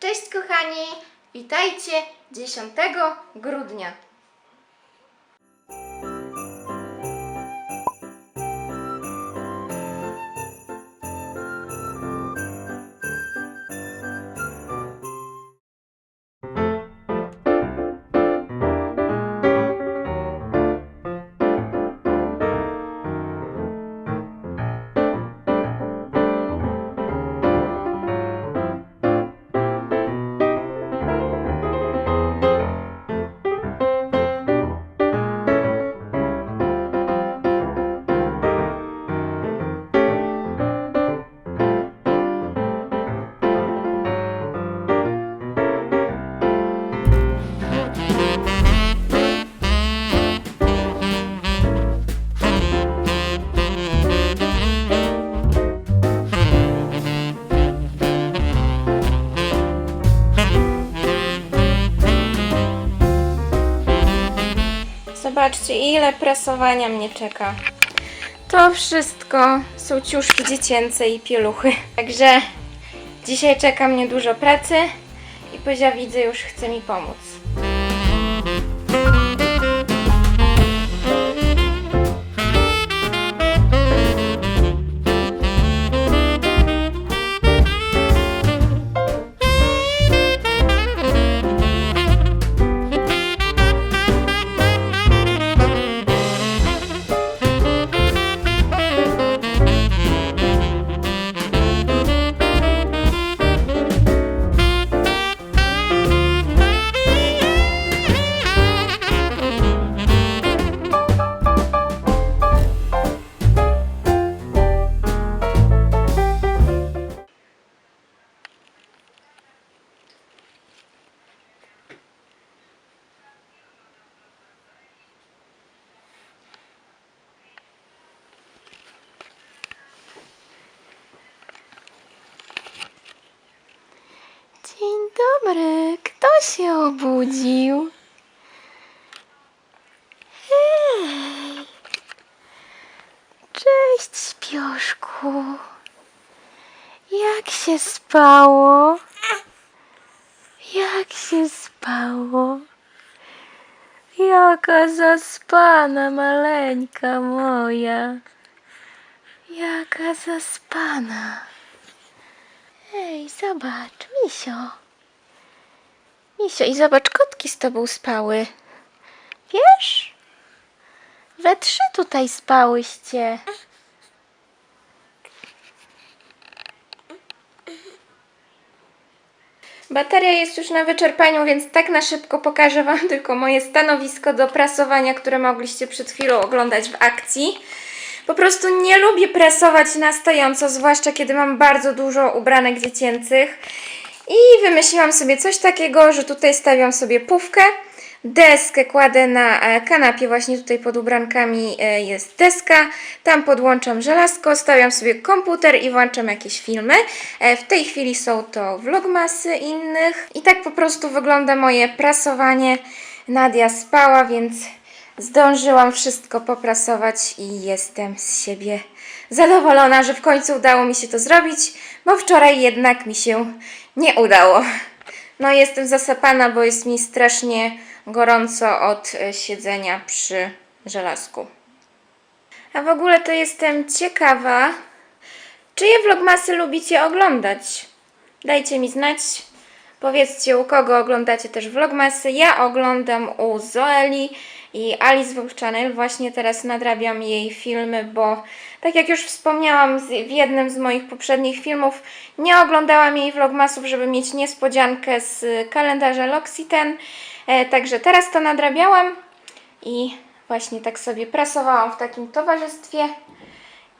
Cześć kochani, witajcie 10 grudnia. Zobaczcie, ile prasowania mnie czeka. To wszystko są ciuszki dziecięce i pieluchy. Także dzisiaj czeka mnie dużo pracy i Pyzia widzę już chce mi pomóc. Się obudził? Hej! Cześć, śpioszku. Jak się spało? Jak się spało? Jaka zaspana maleńka moja. Jaka zaspana. Ej, zobacz, Misio. Misio, i zobacz, kotki z tobą spały. Wiesz? We trzy tutaj spałyście. Bateria jest już na wyczerpaniu, więc tak na szybko pokażę Wam tylko moje stanowisko do prasowania, które mogliście przed chwilą oglądać w akcji. Po prostu nie lubię presować na stojąco, zwłaszcza kiedy mam bardzo dużo ubranek dziecięcych. I wymyśliłam sobie coś takiego, że tutaj stawiam sobie pufkę, deskę kładę na e, kanapie, właśnie tutaj pod ubrankami e, jest deska, tam podłączam żelazko, stawiam sobie komputer i włączam jakieś filmy. E, W tej chwili są to vlogmasy innych i tak po prostu wygląda moje prasowanie. Nadia spała, więc zdążyłam wszystko poprasować i jestem z siebie zadowolona, że w końcu udało mi się to zrobić, bo wczoraj jednak mi się nie udało. No jestem zasapana, bo jest mi strasznie gorąco od e, siedzenia przy żelazku. A w ogóle to jestem ciekawa, czyje vlogmasy lubicie oglądać? Dajcie mi znać. Powiedzcie, u kogo oglądacie też vlogmasy. Ja oglądam u Zoeli i Alice Vlog Channel. Właśnie teraz nadrabiam jej filmy, bo tak jak już wspomniałam w jednym z moich poprzednich filmów, nie oglądałam jej vlogmasów, żeby mieć niespodziankę z kalendarza L'Occitane. Także teraz to nadrabiałam i właśnie tak sobie prasowałam w takim towarzystwie.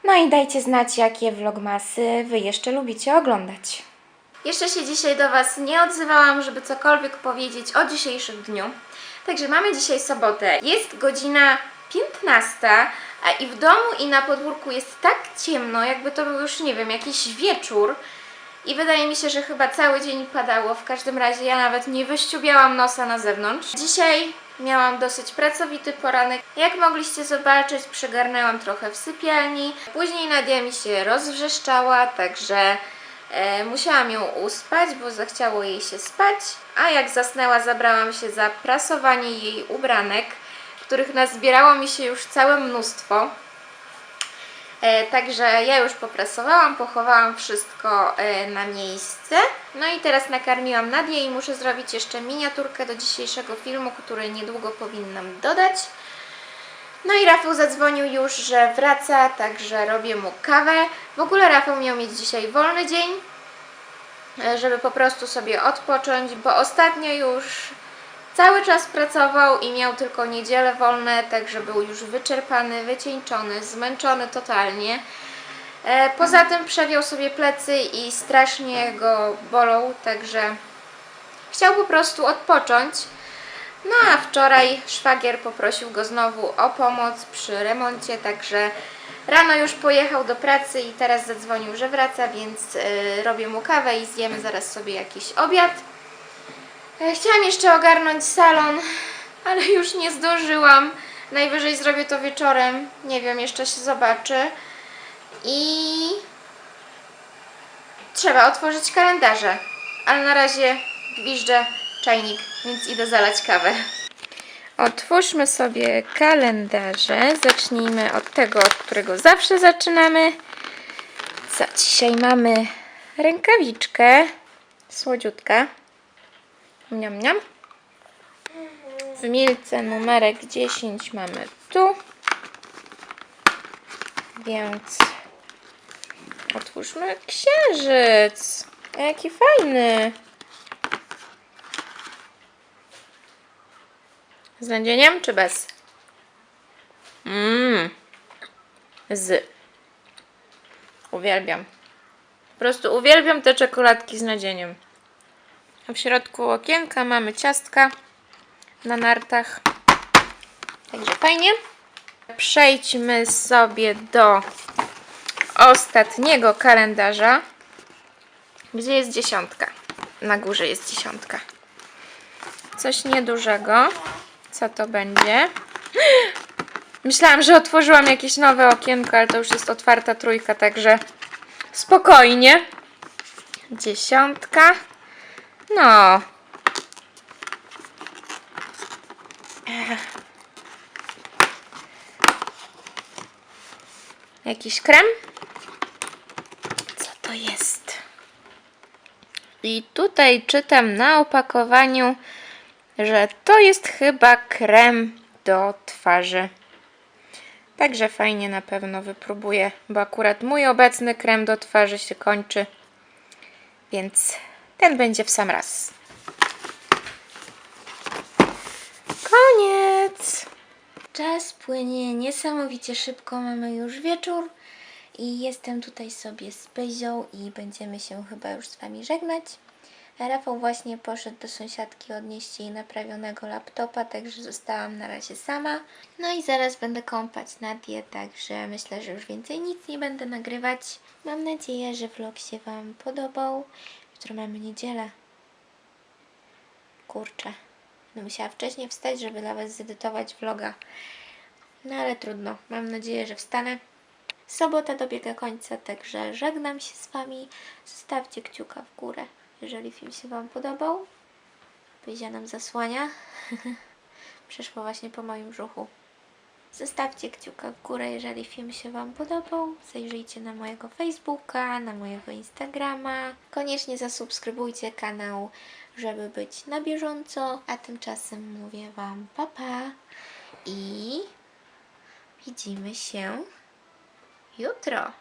No i dajcie znać, jakie vlogmasy Wy jeszcze lubicie oglądać. Jeszcze się dzisiaj do Was nie odzywałam, żeby cokolwiek powiedzieć o dzisiejszym dniu. Także mamy dzisiaj sobotę. Jest godzina 15, a i w domu i na podwórku jest tak ciemno, jakby to był już, nie wiem, jakiś wieczór. I wydaje mi się, że chyba cały dzień padało. W każdym razie ja nawet nie wyściubiałam nosa na zewnątrz. Dzisiaj miałam dosyć pracowity poranek. Jak mogliście zobaczyć, przygarnęłam trochę w sypialni. Później Nadia mi się rozwrzeszczała, także musiałam ją uspać, bo zachciało jej się spać, a jak zasnęła, zabrałam się za prasowanie jej ubranek, których nazbierało mi się już całe mnóstwo. E, także ja już poprasowałam, pochowałam wszystko e, na miejsce. No i teraz nakarmiłam Nadię i muszę zrobić jeszcze miniaturkę do dzisiejszego filmu, który niedługo powinnam dodać. No i Rafał zadzwonił już, że wraca, także robię mu kawę. W ogóle Rafał miał mieć dzisiaj wolny dzień, e, żeby po prostu sobie odpocząć, bo ostatnio już cały czas pracował i miał tylko niedzielę wolne, także był już wyczerpany, wycieńczony, zmęczony totalnie. E, Poza tym przewiał sobie plecy i strasznie go bolą, także chciał po prostu odpocząć. No a wczoraj szwagier poprosił go znowu o pomoc przy remoncie, także rano już pojechał do pracy i teraz zadzwonił, że wraca, więc y, robię mu kawę i zjemy zaraz sobie jakiś obiad. E, Chciałam jeszcze ogarnąć salon, ale już nie zdążyłam. Najwyżej zrobię to wieczorem, nie wiem, jeszcze się zobaczy. I trzeba otworzyć kalendarze, ale na razie gwiżdżę czajnik, więc idę zalać kawę. Otwórzmy sobie kalendarze. Zacznijmy od tego, od którego zawsze zaczynamy. Co dzisiaj mamy? Rękawiczkę. Słodziutka. Miam, miam. W milce numerek 10 mamy tu. Więc otwórzmy księżyc. Jaki fajny. Z nadzieniem czy bez? Mmm. Z. Uwielbiam. Po prostu uwielbiam te czekoladki z nadzieniem. A w środku okienka mamy ciastka na nartach. Także fajnie. Przejdźmy sobie do ostatniego kalendarza. Gdzie jest dziesiątka? Na górze jest dziesiątka. Coś niedużego. Co to będzie? Myślałam, że otworzyłam jakieś nowe okienko, ale to już jest otwarta trójka, także spokojnie. Dziesiątka. No. Jakiś krem? Co to jest? I tutaj czytam na opakowaniu, że to jest chyba krem do twarzy. Także fajnie na pewno wypróbuję, bo akurat mój obecny krem do twarzy się kończy, więc ten będzie w sam raz. Koniec! Czas płynie niesamowicie szybko, mamy już wieczór i jestem tutaj sobie z Bezią i będziemy się chyba już z Wami żegnać. Rafał właśnie poszedł do sąsiadki odnieść jej naprawionego laptopa, także zostałam na razie sama. No i zaraz będę kąpać Nadię, także myślę, że już więcej nic nie będę nagrywać. Mam nadzieję, że vlog się Wam podobał. Jutro mamy niedzielę. Kurczę. No musiała wcześniej wstać, żeby dla Was zedytować vloga. No ale trudno. Mam nadzieję, że wstanę. Sobota dobiega końca, także żegnam się z Wami. Zostawcie kciuka w górę, jeżeli film się Wam podobał. Pyzia nam zasłania. Przeszło właśnie po moim brzuchu. Zostawcie kciuka w górę, jeżeli film się Wam podobał. Zajrzyjcie na mojego Facebooka, na mojego Instagrama. Koniecznie zasubskrybujcie kanał, żeby być na bieżąco. A tymczasem mówię Wam papa i widzimy się jutro.